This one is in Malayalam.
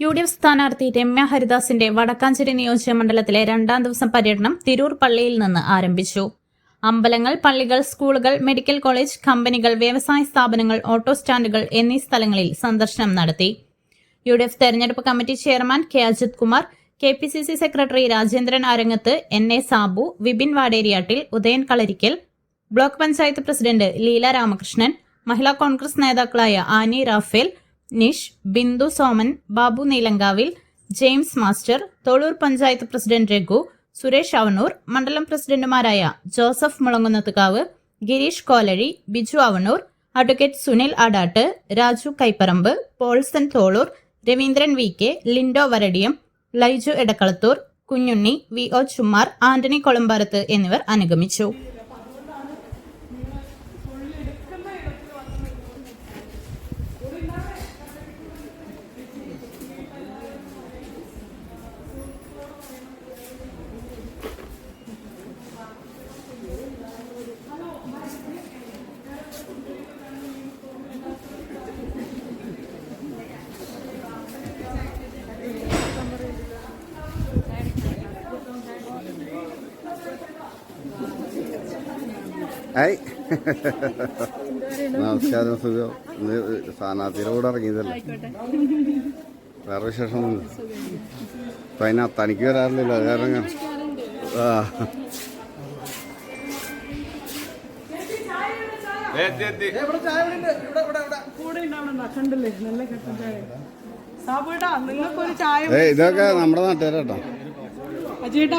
യു ഡി എഫ് സ്ഥാനാർത്ഥി രമ്യ ഹരിദാസിന്റെ വടക്കാഞ്ചേരി നിയോജക മണ്ഡലത്തിലെ രണ്ടാം ദിവസം പര്യടനം തിരൂർ പള്ളിയിൽ നിന്ന് ആരംഭിച്ചു. അമ്പലങ്ങൾ പള്ളികൾ സ്കൂളുകൾ മെഡിക്കൽ കോളേജ് കമ്പനികൾ വ്യവസായ സ്ഥാപനങ്ങൾ ഓട്ടോ സ്റ്റാൻഡുകൾ എന്നീ സ്ഥലങ്ങളിൽ സന്ദർശനം നടത്തി. യു ഡി എഫ് തെരഞ്ഞെടുപ്പ് committee chairman K Ajith Kumar K P C C secretary Rajendran Arangath N A Sabu Vipin Vaderiyattil Udayan Kalarikkal block panchayat president Leela Ramakrishnan Mahila Congress നേതാക്കളായ Annie Raphael Nish Bindu Soman Babu Neelankavil James master Tholur panchayat president Raghu Suresh Avanur മണ്ഡലം പ്രസിഡന്റുമാരായ Joseph Mulangunnathukavu Girish Kolazhi Biju Avanur advocate Sunil Adat Raju Kaiparambu Polson Tholur Raveendran V K Lindo Varadiyam Laiju Edakkalathur Kunjunni V O Chummar Antony Kolambarath എന്നിവർ അനുഗമിച്ചു. ഹായ് നമസ്കാരം സുഖം? ഇന്ന് സ്ഥാനാർത്ഥിയുടെ കൂടെ ഇറങ്ങിയതല്ലേ? വേറെ വിശേഷമൊന്നും അപ്പൊ അതിന് തനിക്ക് വരാറില്ലല്ലോ അത് കാരണം ആ. ഇതൊക്കെ നമ്മുടെ നാട്ടുകാരാട്ടോ. അജീട്ടാ